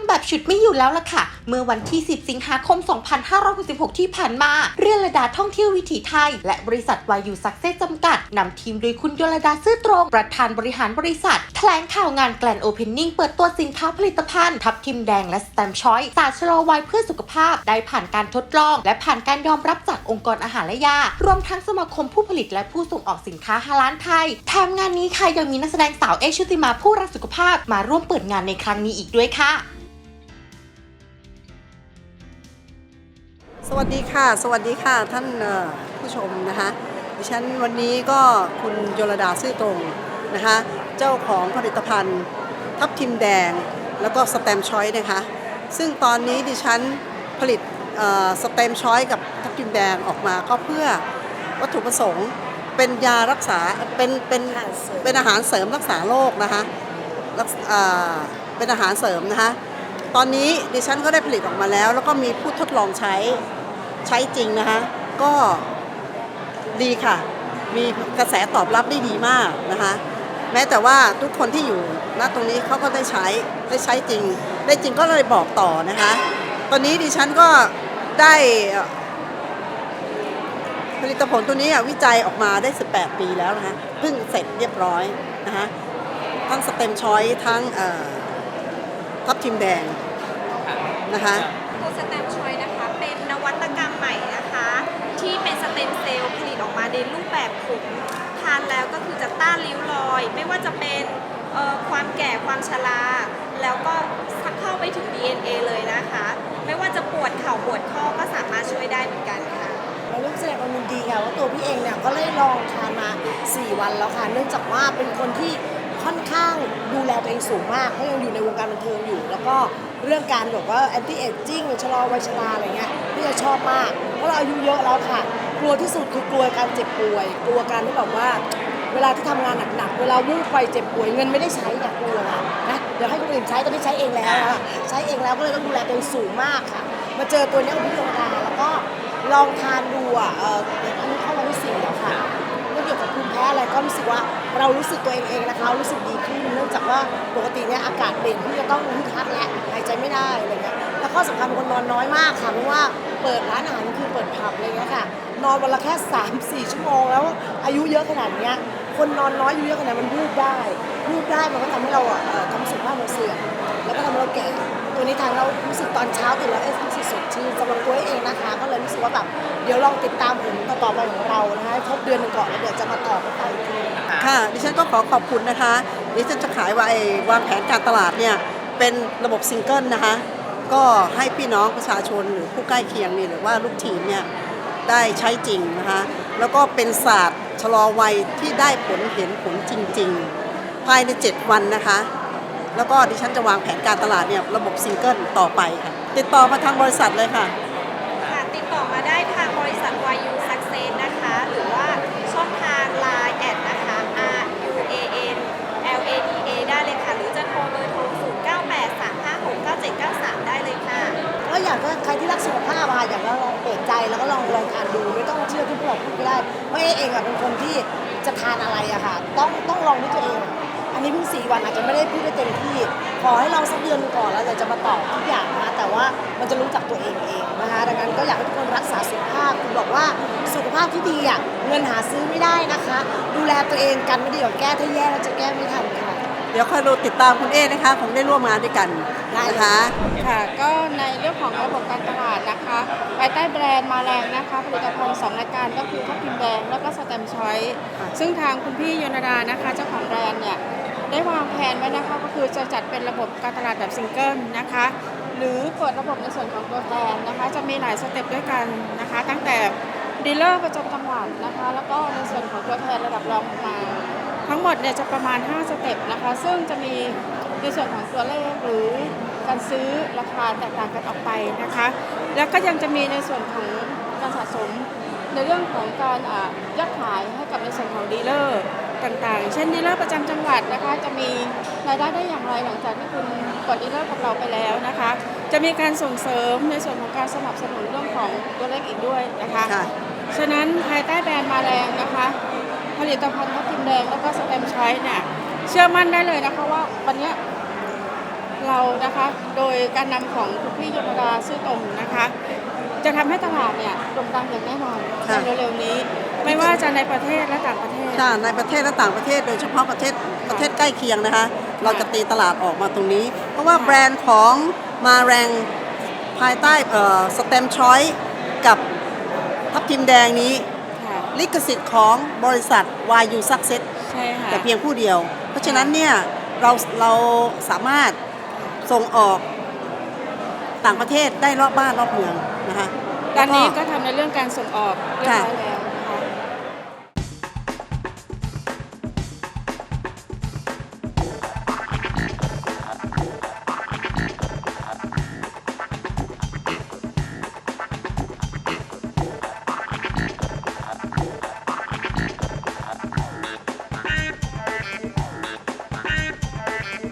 งแบบฉุดไม่อยู่แล้วล่ะค่ะ เมื่อวันที่ 10 สิงหาคม 2566 ที่ผ่านมา เรือระดาท่องเที่ยววิถีไทย และบริษัทวายูซักเซสจำกัดนำทีมโดยคุณยลดาซื่อตรง ประธานบริหารบริษัท แถลงข่าวงานแกลนโอเพนนิ่งเปิดตัวสินค้าผลิตภัณฑ์ ทับทิมแดงและสแตมชอยสารชะลอวัยเพื่อสุขภาพ ได้ผ่านการทดลอง และผ่านการยอมรับจากองค์กรอาหารและยา รวมทั้งสมาคมผู้ผลิตและผู้ส่งออกสินค้าฮาลาลไทยแถมงานนี้ค่ะยังมีนักแสดงสาวเอชุติมาผู้รักสุขภาพมาร่วมเปิดงานในครั้งนี้อีกด้วยค่ะ สวัสดีค่ะ สวัสดีค่ะท่านผู้ชมนะคะดิฉันวันนี้ก็คุณโยลดาซื่อตรงนะคะเจ้าของผลิตภัณฑ์ ทับทิมแดงแล้วก็สเต็มช้อยนะคะซึ่งตอนนี้ดิฉันผลิตสเต็มช้อยกับทับทิมแดงออกมาก็เพื่อวัตถุประสงค์เป็นยารักษาเป็นเป็นเป็นอาหารเสริมรักษาโรคนะคะเป็นอาหารเสริมนะคะตอนนี้ดิฉันก็ได้ผลิตออกมาแล้ว แล้วก็มีผู้ทดลองใช้ ใช้จริงนะคะ ก็ดีค่ะ มีกระแสตอบรับได้ดีมากนะคะ แม้แต่ว่าทุกคนที่อยู่ณตรงนี้เขาก็ได้ใช้ได้ใช้จริง ได้จริงก็เลยบอกต่อนะคะ ตอนนี้ดิฉันก็ได้ผลิตผลตัวนี้วิจัยออกมาได้ 18 ปีแล้วนะคะเพิ่งเสร็จเรียบร้อยนะคะทั้งสเต็มชอยทั้งเอ่อทับทิมแดง นะคะตัวสเต็มชอยนะคะเป็นนวัตกรรมใหม่นะคะ ที่เป็นสเต็มเซลล์ผลิตออกมาในรูปแบบผงทานแล้วก็คือจะต้านริ้วรอย ไม่ว่าจะเป็นเอ่อความแก่ความชราแล้วก็เข้าไปถึง DNA เลยนะคะ ไม่ว่าจะปวดเข่าปวดข้อก็สามารถช่วยได้เหมือนกันค่ะเรารู้สึกว่ามันดีค่ะว่าตัวพี่เองเนี่ยก็ได้ลองทานมา 4 วันแล้วค่ะ เนื่องจากว่าเป็นคนที่ค่อนข้างดูแลตัวเองสูงมากเพราะยังอยู่ในวงการบันเทิงอยู่ แล้วก็ เรื่องการแบบว่าแอนตี้เอจจิ้งชะลอวัยชราอะไรเงี้ยพี่จะชอบมากเพราะเราอายุเยอะแล้วค่ะ กลัวที่สุดคือกลัวการเจ็บป่วย กลัวการที่แบบว่า เวลาที่ทำงานหนักๆเวลาวูบไปเจ็บป่วยเงินไม่ได้ใช้เนี่ยกลัวนะนะเดี๋ยวให้คนอื่นใช้ตอนนี้ใช้เองแล้วอะใช้เองแล้วก็เลยต้องดูแลตัวเองสูงมากค่ะ มาเจอตัวเนี้ยของพี่ธรรมดาแล้วก็ลองทานดูอะเอออันนี้เข้ามาที่สี่แล้วค่ะ พ้อะไรก็รู้สึกว่าเรารู้สึกตัวเองเองนะคะรู้สึกดีขึ้นเนื่องจากว่าปกติเนี่ยอากาศเปลี่ยนที่จะต้องฮึดฮัดและหายใจไม่ได้อะไรเงี้ยแล้วก็สำคัญคนนอนน้อยมากค่ะเพราะว่าเปิดร้านอาหารคือเปิดผับอะไรเงี้ยค่ะ นอนวันละแค่3 4 ชั่วโมงแล้วอายุเยอะขนาดเนี้ยคนนอนน้อยอายุเยอะขนาดมันวูบได้วูบได้มันก็ทำให้เราอะเอ่อทำสุขภาพเราเสื่อมแล้วก็ทำให้เราแก่ วนี้ทานเรารู้สึกตอนเช้าตื่นแล้วเอ๊ะรู้สึกสดชื่นสำหรับตัวเองนะคะ ก็เลยรู้สึกว่าแบบเดี๋ยวลองติดตามผลต่อไปของเรานะคะให้ครบเดือนหนึ่งก่อนแล้วเดี๋ยวจะมาต่อกันไปอีกทีค่ะ ดิฉันก็ขอขอบคุณนะคะดิฉันจะขายว่าไอ้วางแผนการตลาดเนี่ยเป็นระบบซิงเกิลนะคะ ก็ให้พี่น้องประชาชนหรือผู้ใกล้เคียงนี่หรือว่าลูกทีมเนี่ยได้ใช้จริงนะคะแล้วก็เป็นศาสตร์ชะลอวัยที่ได้ผลเห็นผลจริง ๆ ภายใน 7 วันนะคะ แล้วก็ดิฉันจะวางแผนการตลาดเนี่ยระบบซิงเกิลต่อไปค่ะ ติดต่อมาทางบริษัทเลยค่ะ ค่ะติดต่อมาได้ทางบริษัท YU Success นะคะ หรือว่าช่องทาง Line แอดนะคะ R U A N L A D A ได้เลยค่ะ หรือจะโทรเบอร์โทร0 9 8 3 5 6 9 7 9 3 ได้เลยค่ะ ก็อยากให้ใครที่รักสุขภาพอะอยากจะลองเปิดใจแล้วก็ลองลองทานดูไม่ต้องเชื่อที่พวกเราพูดก็ได้เพราะเอ๊เองอะเป็นคนที่จะทานอะไรอะค่ะ ต้องต้องลองด้วยตัวเองอะอั นนี้เพิ่งสี่วันอาจจะไม่ได้พูดได้เต็มที่ ขอให้ลองสักเดือนหนึ่งก่อนแล้วเดี๋ยวจะมาตอบทุกอย่างนะคะแต่ว่ามันจะรู้จักตัวเองเองนะคะดังนั้นก็อยากให้ทุกคนรักษาสุขภาพคุณบอกว่าสุขภาพที่ดีอะเงินหาซื้อไม่ได้นะคะ ดูแลตัวเองกันไม่ดีกว่าแก้ถ้าแย่แล้วจะแก้ไม่ทันค่ะ เดี๋ยวคอยดูติดตามคุณเอ้นะคะคงได้ร่วมงานด้วยกันได้นะคะค่ะก็ในเรื่องของระบบการตลาดนะคะภายใต้แบรนด์มาแรงนะคะผลิตภัณฑ์สองรายการก็คือทับทิมแดงแล้วก็สแตมชอยค่ะซึ่งทางคุณพี่ยนดานะคะเจ้าของแบรนด์เนี่ย ได้วางแผนไว้นะคะก็คือจะจัดเป็นระบบการตลาดแบบซิงเกิลนะคะ หรือเปิดระบบในส่วนของตัวแทนนะคะ จะมีหลายสเต็ปด้วยกันนะคะ ตั้งแต่ดีลเลอร์ประจำจังหวัดนะคะ แล้วก็ในส่วนของตัวแทนระดับรองมา ทั้งหมดเนี่ยจะประมาณ 5 สเต็ปนะคะ ซึ่งจะมีในส่วนของตัวเลขหรือการซื้อราคาแตกต่างกันออกไปนะคะ แล้วก็ยังจะมีในส่วนของการสะสมในเรื่องของการยอดขายให้กับในส่วนของดีลเลอร์ ต่างๆ เช่นดีลเลอร์ประจำจังหวัดนะคะ จะมีรายได้ได้อย่างไรหลังจากที่คุณกดดีลเลอร์กับเราไปแล้วนะคะ จะมีการส่งเสริมในส่วนของการสนับสนุนเรื่องของตัวเลขอีกด้วยนะคะค่ะฉะนั้นภายใต้แบรนด์มาแรงนะคะ ผลิตภัณฑ์ทับทิมแดงแล้วก็สเต็มชอยเนี่ยเชื่อมั่นได้เลยนะคะว่าวันเนี้ยเรานะคะโดยการนำของคุณพี่ยมดาซื่อตรงนะคะ จะทำให้ตลาดเนี่ยโด่งดังอย่างแน่นอนค่ะในเร็วๆนี้ ไม่ว่าจะในประเทศและต่างประเทศ ค่ะในประเทศและต่างประเทศโดยเฉพาะประเทศประเทศใกล้เคียงนะคะ เราจะตีตลาดออกมาตรงนี้ เพราะว่าแบรนด์ของมาแรงภายใต้สเต็มชอยกับทับทิมแดงนี้ ค่ะ ลิขสิทธิ์ของบริษัท YU Success ใช่ค่ะ แต่เพียงผู้เดียว เพราะฉะนั้นเนี่ยเราเราสามารถส่งออกต่างประเทศได้รอบบ้านรอบเมือง นะคะตอนนี้แล้วก็ทำในเรื่องการส่งออกเรียบร้อยแล้ว